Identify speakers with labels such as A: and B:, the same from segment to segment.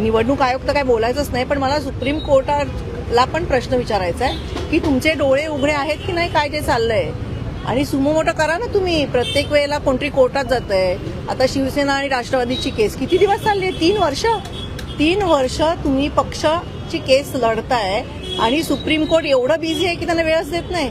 A: निवडणूक आयोग तर काय बोलायचंच नाही पण मला सुप्रीम कोर्टाला पण प्रश्न विचारायचा आहे की तुमचे डोळे उघडे आहेत की नाही काय जे चाललंय? आणि सुमो मोठं करा ना तुम्ही. प्रत्येक वेळेला कोणतरी कोर्टात जात आहे आता शिवसेना आणि राष्ट्रवादीची केस किती दिवस चालली आहे तीन वर्ष? तीन वर्ष तुम्ही पक्षाची केस लढताय आणि सुप्रीम कोर्ट एवढं बिझी आहे की त्यांना वेळच देत नाही.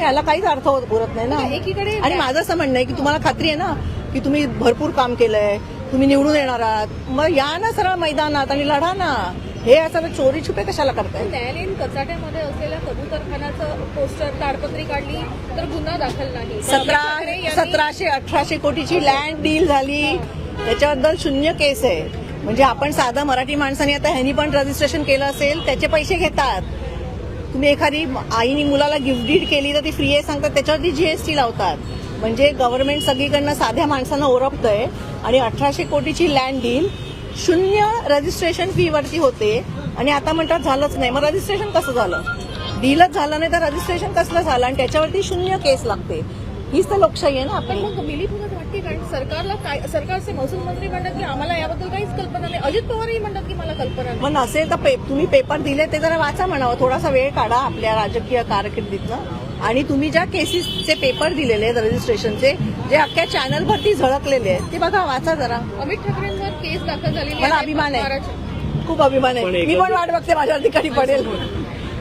A: याला काहीच अर्थ होत- उरत नाही ना.
B: एकीकडे
A: आणि माझं असं म्हणणं आहे की तुम्हाला खात्री आहे ना की तुम्ही भरपूर काम केलंय तुम्ही निवडून येणार आहात. मग या ना सरळ मैदानात आणि लढा ना. हे असं चोरी छुपे कशाला करताय?
B: न्यायालयीन कचाट्यामध्ये असलेल्या कबूतरखानाचं पोस्टर ताडपत्री काढली तर गुन्हा दाखल नाही.
A: सतरा सतराशे अठराशे कोटीची लँड डील झाली. त्याच्याबद्दल शून्य केस आहे. म्हणजे आपण साधं मराठी माणसाने आता ह्यांनी पण रजिस्ट्रेशन केलं असेल त्याचे पैसे घेतात. तुम्ही एखादी आईने मुलाला गिफ्ट डीड केली तर ती फ्री आहे सांगतात त्याच्यावरती जीएसटी लावतात. म्हणजे गव्हर्नमेंट सगळीकडनं साध्या माणसांना ओरपतंय आणि अठराशे कोटीची लँड डील शून्य रजिस्ट्रेशन फीवरती होते. आणि आता म्हणतात झालंच नाही. मग रजिस्ट्रेशन कसं झालं? डीलच झालं नाही तर रजिस्ट्रेशन कसलं झालं? आणि त्याच्यावरती शून्य केस लागते. हीच तर लोकशाही आहे ना
B: पण सरकारला काय सरकारचे महसूल मंत्री म्हणतात की आम्हाला याबद्दल काहीच कल्पना नाही. अजित पवारही म्हणतात की मला कल्पना नाही.
A: मग नसेल तर पे, तुम्ही पेपर दिले ते जरा वाचा म्हणावं. थोडासा वेळ काढा आपल्या राजकीय कारकिर्दीतनं. आणि तुम्ही ज्या केसेसचे पेपर दिलेले आहेत रजिस्ट्रेशनचे जे अख्ख्या चॅनलवरती झळकलेले आहेत ते बघा वाचा जरा.
B: अमित ठाकरेंवर केस दाखल झालेली
A: मला. अभिमान आहे. खूप अभिमान आहे. मी पण वाट बघते माझ्या ठिकाणी पडेल.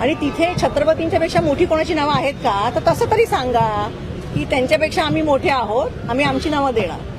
A: आणि तिथे छत्रपतींच्या पेक्षा मोठी कोणाची नावं आहेत का? तर तसं तरी सांगा की त्यांच्यापेक्षा आम्ही मोठे आहोत आम्ही आमची नावं देणार.